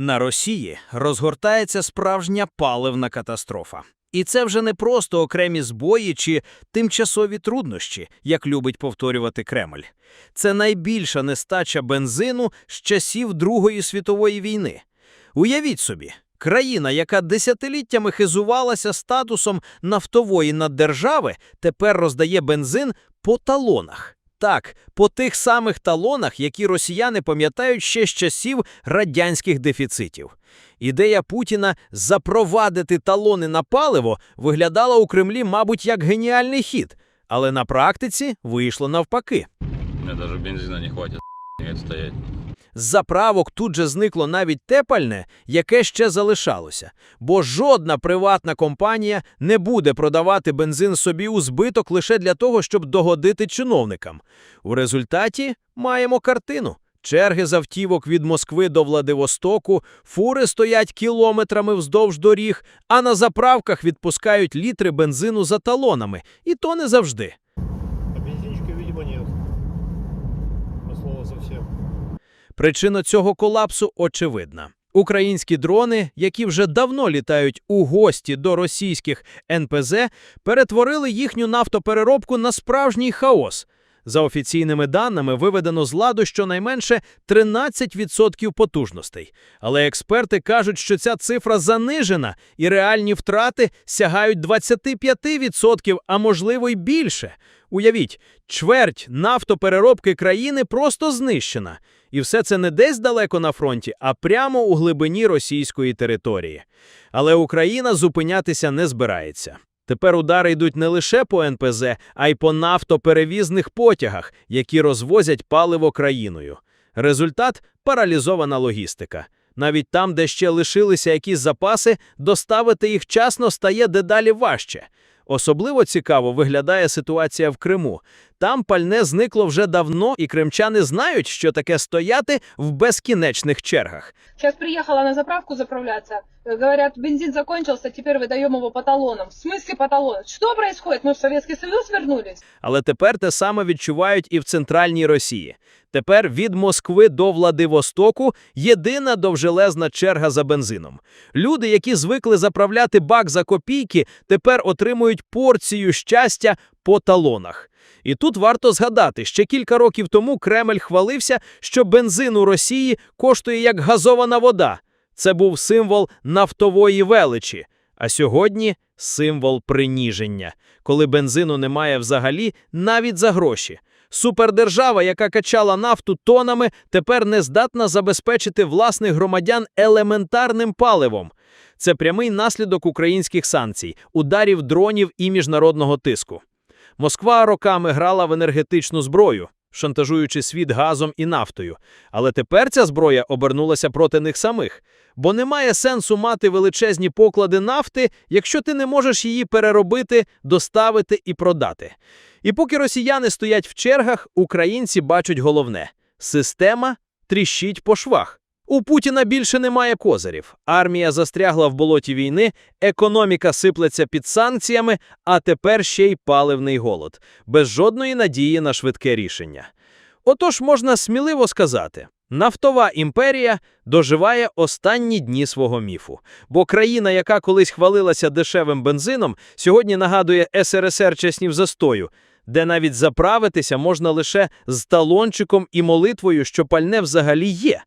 На Росії розгортається справжня паливна катастрофа. І це вже не просто окремі збої чи тимчасові труднощі, як любить повторювати Кремль. Це найбільша нестача бензину з часів Другої світової війни. Уявіть собі, країна, яка десятиліттями хизувалася статусом нафтової наддержави, тепер роздає бензин по талонах. Так, по тих самих талонах, які росіяни пам'ятають ще з часів радянських дефіцитів. Ідея Путіна запровадити талони на паливо виглядала у Кремлі, мабуть, як геніальний хід, але на практиці вийшло навпаки. У мене даже бензина не хватить, стоять. З заправок тут же зникло навіть те пальне, яке ще залишалося, бо жодна приватна компанія не буде продавати бензин собі у збиток лише для того, щоб догодити чиновникам. У результаті маємо картину. Черги з автівок від Москви до Владивостоку, фури стоять кілометрами вздовж доріг, а на заправках відпускають літри бензину за талонами, і то не завжди. А бензинчика, видимо, нет. От слова совсем. Причина цього колапсу очевидна. Українські дрони, які вже давно літають у гості до російських НПЗ, перетворили їхню нафтопереробку на справжній хаос. За офіційними даними, виведено з ладу щонайменше 13% потужностей. Але експерти кажуть, що ця цифра занижена, і реальні втрати сягають 25%, а можливо й більше. Уявіть, чверть нафтопереробки країни просто знищена. І все це не десь далеко на фронті, а прямо у глибині російської території. Але Україна зупинятися не збирається. Тепер удари йдуть не лише по НПЗ, а й по нафтоперевізних потягах, які розвозять паливо країною. Результат паралізована логістика. Навіть там, де ще лишилися якісь запаси, доставити їх часно стає дедалі важче. Особливо цікаво виглядає ситуація в Криму. Там пальне зникло вже давно, і кримчани знають, що таке стояти в безкінечних чергах. Сейчас приехала на заправку заправляться. Э, Говорят, бензин закончился, теперь выдаем его по талонам. В смысле по талонам? Что происходит? Мы в Советский Союз вернулись? Але тепер те саме відчувають і в центральній Росії. Тепер від Москви до Владивостоку єдина довжелезна черга за бензином. Люди, які звикли заправляти бак за копійки, тепер отримують порцію щастя по талонах. І тут варто згадати, ще кілька років тому Кремль хвалився, що бензин у Росії коштує як газована вода. Це був символ нафтової величі. А сьогодні символ приніження, коли бензину немає взагалі навіть за гроші. Супердержава, яка качала нафту тонами, тепер не здатна забезпечити власних громадян елементарним паливом. Це прямий наслідок українських санкцій, ударів дронів і міжнародного тиску. Москва роками грала в енергетичну зброю, шантажуючи світ газом і нафтою. Але тепер ця зброя обернулася проти них самих. Бо немає сенсу мати величезні поклади нафти, якщо ти не можеш її переробити, доставити і продати. І поки росіяни стоять в чергах, українці бачать головне – система тріщить по швах. У Путіна більше немає козирів. Армія застрягла в болоті війни, економіка сиплеться під санкціями, а тепер ще й паливний голод, без жодної надії на швидке рішення. Отож можна сміливо сказати, нафтова імперія доживає останні дні свого міфу. Бо країна, яка колись хвалилася дешевим бензином, сьогодні нагадує СРСР часнів застою, де навіть заправитися можна лише з талончиком і молитвою, що пальне взагалі є.